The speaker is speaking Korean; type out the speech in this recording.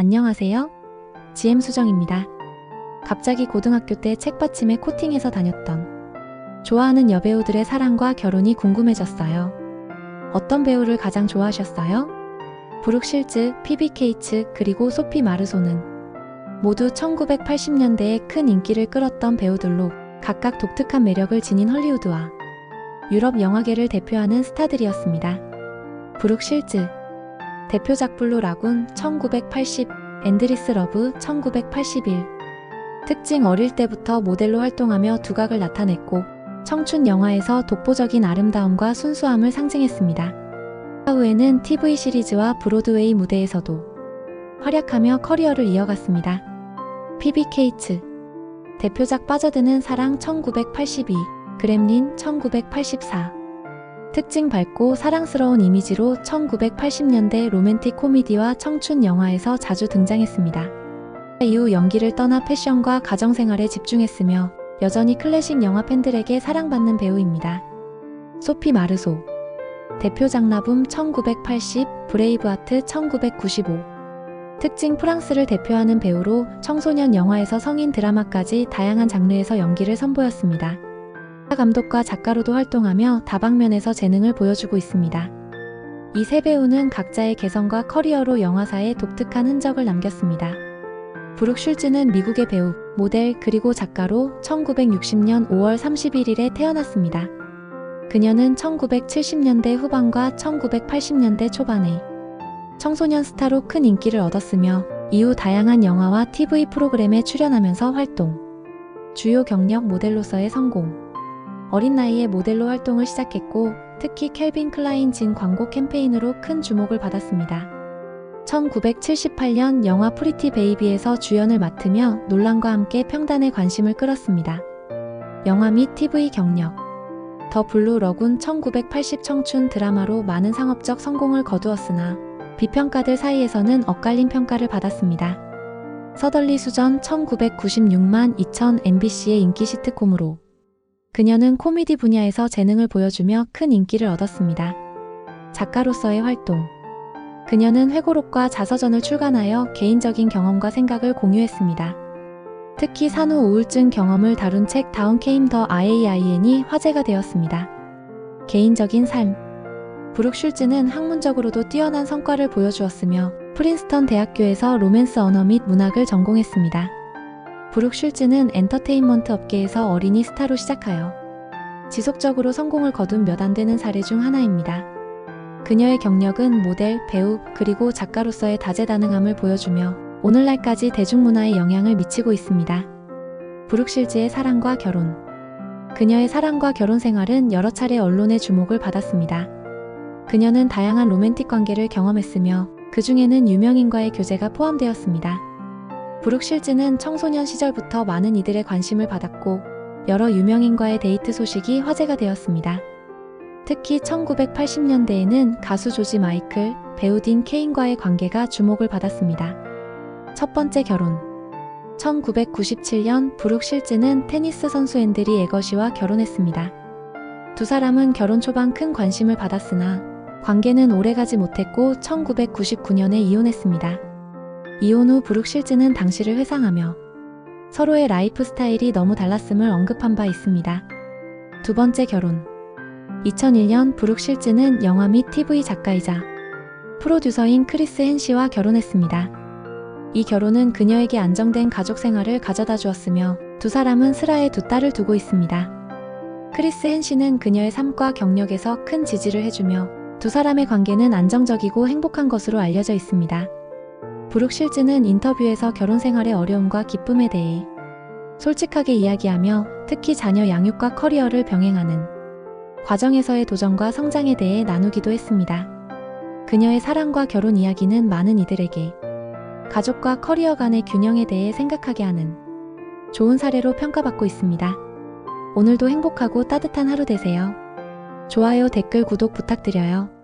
안녕하세요. GM 수정입니다. 갑자기 고등학교 때 책받침에 코팅해서 다녔던 좋아하는 여배우들의 사랑과 결혼이 궁금해졌어요. 어떤 배우를 가장 좋아하셨어요? 브룩 실즈, 피비 케이츠, 그리고 소피 마르소는 모두 1980년대에 큰 인기를 끌었던 배우들로 각각 독특한 매력을 지닌 헐리우드와 유럽 영화계를 대표하는 스타들이었습니다. 브룩 실즈 대표작 블루 라군 1980, 앤드리스 러브 1981 특징 어릴 때부터 모델로 활동하며 두각을 나타냈고 청춘 영화에서 독보적인 아름다움과 순수함을 상징했습니다. 후에는 TV 시리즈와 브로드웨이 무대에서도 활약하며 커리어를 이어갔습니다. 피비 케이츠 대표작 빠져드는 사랑 1982, 그렘린 1984 특징 밝고 사랑스러운 이미지로 1980년대 로맨틱 코미디와 청춘 영화에서 자주 등장했습니다. 이후 연기를 떠나 패션과 가정생활에 집중했으며 여전히 클래식 영화 팬들에게 사랑받는 배우입니다. 소피 마르소 대표작 나붐 1980, 브레이브하트 1995 특징 프랑스를 대표하는 배우로 청소년 영화에서 성인 드라마까지 다양한 장르에서 연기를 선보였습니다. 감독과 작가로도 활동하며 다방면에서 재능을 보여주고 있습니다. 이 세 배우는 각자의 개성과 커리어로 영화사에 독특한 흔적을 남겼습니다. 브룩 슐즈는 미국의 배우, 모델 그리고 작가로 1960년 5월 31일에 태어났습니다. 그녀는 1970년대 후반과 1980년대 초반에 청소년 스타로 큰 인기를 얻었으며 이후 다양한 영화와 TV 프로그램에 출연하면서 활동. 주요 경력 모델로서의 성공. 어린 나이에 모델로 활동을 시작했고 특히 캘빈 클라인 진 광고 캠페인으로 큰 주목을 받았습니다. 1978년 영화 프리티 베이비에서 주연을 맡으며 논란과 함께 평단의 관심을 끌었습니다. 영화 및 TV 경력 더 블루 러군 1980 청춘 드라마로 많은 상업적 성공을 거두었으나 비평가들 사이에서는 엇갈린 평가를 받았습니다. 서덜리 수전 1996만 2000 MBC의 인기 시트콤으로 그녀는 코미디 분야에서 재능을 보여주며 큰 인기를 얻었습니다. 작가로서의 활동 그녀는 회고록과 자서전을 출간하여 개인적인 경험과 생각을 공유했습니다. 특히 산후 우울증 경험을 다룬 책 다운 케임 더 IAIN이 화제가 되었습니다. 개인적인 삶 브룩 슐즈는 학문적으로도 뛰어난 성과를 보여주었으며 프린스턴 대학교에서 로맨스 언어 및 문학을 전공했습니다. 브룩 슐즈는 엔터테인먼트 업계에서 어린이 스타로 시작하여 지속적으로 성공을 거둔 몇 안 되는 사례 중 하나입니다. 그녀의 경력은 모델, 배우, 그리고 작가로서의 다재다능함을 보여주며 오늘날까지 대중문화에 영향을 미치고 있습니다. 브룩 실즈의 사랑과 결혼 그녀의 사랑과 결혼 생활은 여러 차례 언론의 주목을 받았습니다. 그녀는 다양한 로맨틱 관계를 경험했으며 그 중에는 유명인과의 교제가 포함되었습니다. 브룩 실즈는 청소년 시절부터 많은 이들의 관심을 받았고 여러 유명인과의 데이트 소식이 화제가 되었습니다. 특히 1980년대에는 가수 조지 마이클, 배우 딘 케인과의 관계가 주목을 받았습니다. 첫 번째 결혼 1997년 브룩 실즈는 테니스 선수 앤드리 에거시와 결혼했습니다. 두 사람은 결혼 초반 큰 관심을 받았으나 관계는 오래가지 못했고 1999년에 이혼했습니다. 이혼 후 브룩 실즈는 당시를 회상하며 서로의 라이프 스타일이 너무 달랐음을 언급한 바 있습니다. 두 번째 결혼 2001년 브룩 실즈는 영화 및 TV 작가이자 프로듀서인 크리스 헨시와 결혼했습니다. 이 결혼은 그녀에게 안정된 가족 생활을 가져다 주었으며 두 사람은 슬하에 두 딸을 두고 있습니다. 크리스 헨시는 그녀의 삶과 경력에서 큰 지지를 해주며 두 사람의 관계는 안정적이고 행복한 것으로 알려져 있습니다. 브룩 실즈는 인터뷰에서 결혼 생활의 어려움과 기쁨에 대해 솔직하게 이야기하며 특히 자녀 양육과 커리어를 병행하는 과정에서의 도전과 성장에 대해 나누기도 했습니다. 그녀의 사랑과 결혼 이야기는 많은 이들에게 가족과 커리어 간의 균형에 대해 생각하게 하는 좋은 사례로 평가받고 있습니다. 오늘도 행복하고 따뜻한 하루 되세요. 좋아요, 댓글, 구독 부탁드려요.